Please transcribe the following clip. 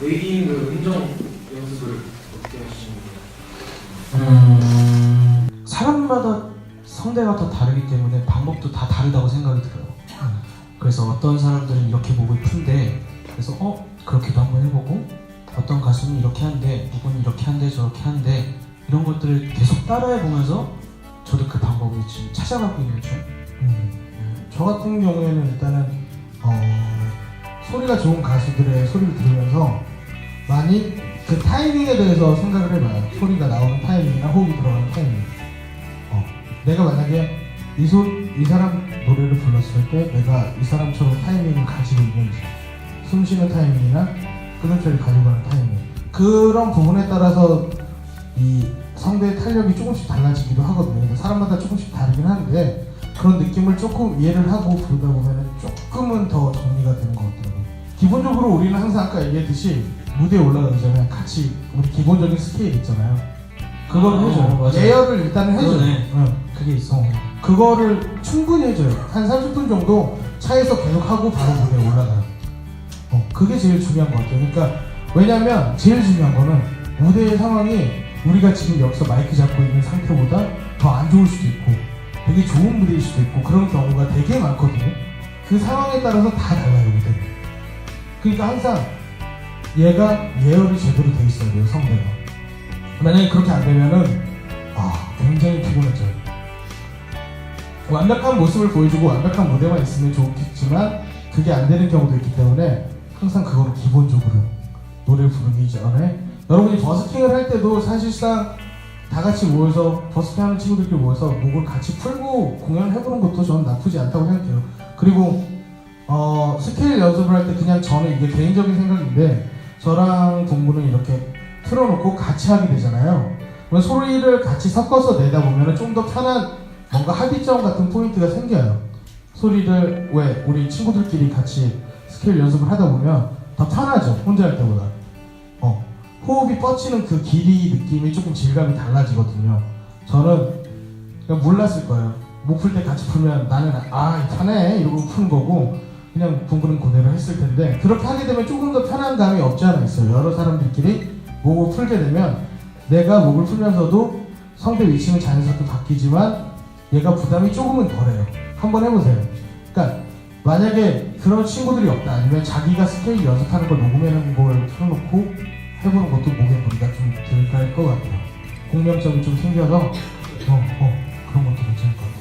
웨이딩 그 음정 연습을 어떻게 하시는 거예요? 음, 사람마다 성대가 다 다르기 때문에 방법도 다 다르다고 생각이 들어요. 그래서 어떤 사람들은 이렇게 목을 푼데 그래서 어 그렇게도 한번 해보고 어떤 가수는 이렇게 한대 누구는 이렇게 한대 저렇게 한대 이런 것들을 계속 따라해 보면서 저도 그 방법을 지금 찾아가고 있는 중. 음, 저 같은 경우에는 일단은 어, 소리가 좋은 가수들의 소리를 들으면서 많이 그 타이밍에 대해서 생각을 해봐요. 소리가 나오는 타이밍이나 호흡이 들어가는 타이밍. 어, 내가 만약에 이, 소, 이 사람 노래를 불렀을 때 내가 이 사람처럼 타이밍을 가지고 있는지 숨 쉬는 타이밍이나 끊음소리 가져가는 타이밍 그런 부분에 따라서 이 성대의 탄력이 조금씩 달라지기도 하거든요. 그래서 사람마다 조금씩 다르긴 한데 그런 느낌을 조금 이해를 하고 부르다 보면 조금은 더 정리가 되는 것 같더라고요. 기본적으로 우리는 항상 아까 얘기했듯이 무대에 올라가기 전에 같이 우리 기본적인 스케일 있잖아요. 그거를 어, 해줘요. 맞아요. 예열을 일단은 해줘요. 그러네. 응. 그게 있어. 어, 그거를 충분히 해줘요. 한 30분 정도 차에서 계속 하고 바로 무대에 올라가요. 어, 그게 제일 중요한 것 같아요. 그러니까 왜냐면 제일 중요한 거는 무대의 상황이 우리가 지금 여기서 마이크 잡고 있는 상태보다 더 안 좋을 수도 있고 되게 좋은 무대일 수도 있고 그런 경우가 되게 많거든요. 그 상황에 따라서 다 달라요 무대. 그러니까 항상 얘가 예열이 제대로 돼 있어야 돼요 성대가. 만약에 그렇게 안 되면은 아 굉장히 피곤해져요. 완벽한 모습을 보여주고 완벽한 무대만 있으면 좋겠지만 그게 안 되는 경우도 있기 때문에 항상 그거를 기본적으로 노래를 부르기 전에 여러분이 버스킹을 할 때도 사실상 다 같이 모여서 버스킹 하는 친구들끼리 모여서 목을 같이 풀고 공연을 해보는 것도 저는 나쁘지 않다고 생각해요. 그리고 어, 스케일 연습을 할 때 그냥 저는 이게 개인적인 생각인데 저랑 동부는 이렇게 틀어놓고 같이 하게 되잖아요. 소리를 같이 섞어서 내다 보면 좀 더 편한 뭔가 합의점 같은 포인트가 생겨요. 소리를 왜 우리 친구들끼리 같이 스케일 연습을 하다 보면 더 편하죠. 혼자 할 때보다. 어, 호흡이 뻗치는 그 길이 느낌이 조금 질감이 달라지거든요. 저는 몰랐을 거예요. 목풀때 같이 풀면 나는 아 편해 이러고 푸는 거고 그냥 둥그런 고대로 했을 텐데 그렇게 하게 되면 조금 더 편한 감이 없지 않아 있어요. 여러 사람들끼리 목을 풀게 되면 내가 목을 풀면서도 성대 위치는 자연스럽게 바뀌지만 얘가 부담이 조금은 덜해요. 한번 해보세요. 그러니까 만약에 그런 친구들이 없다 아니면 자기가 스케일 연습하는 걸 녹음해놓은 걸 틀어놓고 해보는 것도 목에 무리가 좀 덜 갈 것 같아요. 공명점이 좀 생겨서 어, 어, 그런 것도 괜찮을 것 같아요.